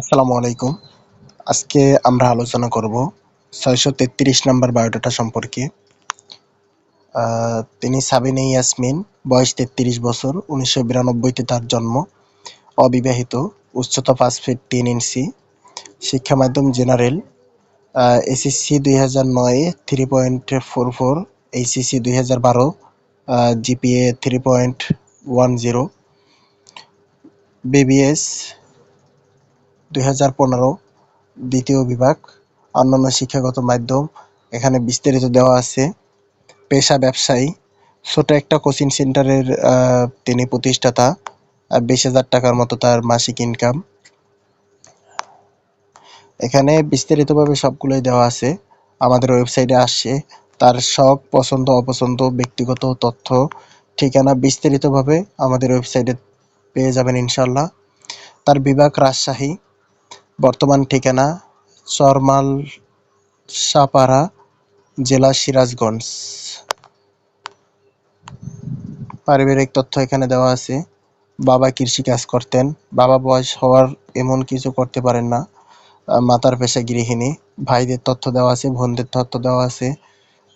আসসালামু আলাইকুম। আজকে আমরা আলোচনা করব ছয়শো তেত্রিশ নাম্বার বায়োডাটা সম্পর্কে। তিনি সাবিনা ইয়াসমিন, বয়স তেত্রিশ বছর, উনিশশো বিরানব্বইতে তার জন্ম। অবিবাহিত, উচ্চতা পাঁচ ফিট তিন ইঞ্চি। শিক্ষা মাধ্যম জেনারেল এসএসসি দুই হাজার নয়ে three point four four HSC দুই হাজার বারো GPA three point one zero BBS দুই হাজার পনেরো দ্বিতীয় বিভাগ, অন্যান্য শিক্ষাগত মাধ্যম, এখানে বিস্তারিত দেওয়া আছে। পেশা ব্যবসায়ী, ছোট একটা কোচিং সেন্টারের তিনি প্রতিষ্ঠাতা বিশ হাজার টাকার মতো তার মাসিক ইনকাম এখানে বিস্তারিতভাবে সবগুলোই দেওয়া আছে। আমাদের ওয়েবসাইটে আসছে। তার সব পছন্দ, অপছন্দ, ব্যক্তিগত তথ্য, ঠিকানা বিস্তারিতভাবে আমাদের ওয়েবসাইটে পেয়ে যাবেন ইনশাল্লাহ তার বিভাগ রাজশাহী। বর্তমান ঠিকানা চরমাল সাপাড়া, জেলা সিরাজগঞ্জ। পারিবারিক তথ্য এখানে দেওয়া আছে। বাবা কৃষি কাজ করতেন। বাবা বয়স হওয়ার এমন কিছু করতে পারেন না। মাতার পেশা গৃহিণী। ভাইদের তথ্য দেওয়া আছে, বোনদের তথ্য দেওয়া আছে,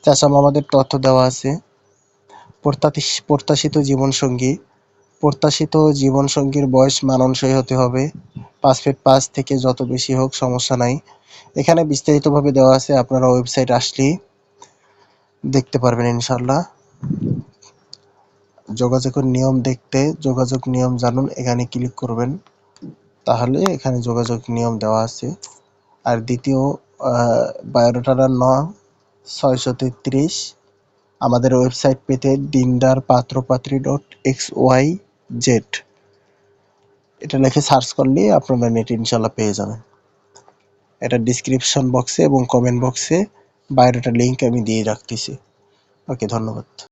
চাচা মামাদের তথ্য দেওয়া আছে। প্রত্যাশি- প্রত্যাশিত জীবনসঙ্গী। প্রত্যাশিত জীবনসঙ্গীর বয়স মানানসই হতে হবে। পাঁচ ফিট পাঁচ থেকে যত বেশি হোক, সমস্যা নাই। এখানে বিস্তারিতভাবে দেওয়া আছে, আপনারা ওয়েবসাইট আসলেই দেখতে পারবেন ইনশাল্লাহ যোগাযোগের নিয়ম দেখতে, যোগাযোগ নিয়ম জানুন, এখানে ক্লিক করবেন। তাহলে এখানে যোগাযোগ নিয়ম দেওয়া আছে। আর দ্বিতীয় বায়োডাটার ন, ছয়শো তেত্রিশ। আমাদের ওয়েবসাইট পেতে Dindar Patropatri dot X Y Z এটা লেখে সার্চ করলে আপনারা নেট ইনশাল্লাহ পেয়ে যাবেন। এটা ডিসক্রিপশন বক্সে এবং কমেন্ট বক্সে বাইরেটা লিঙ্ক আমি দিয়ে রাখতেছি। ওকে ধন্যবাদ।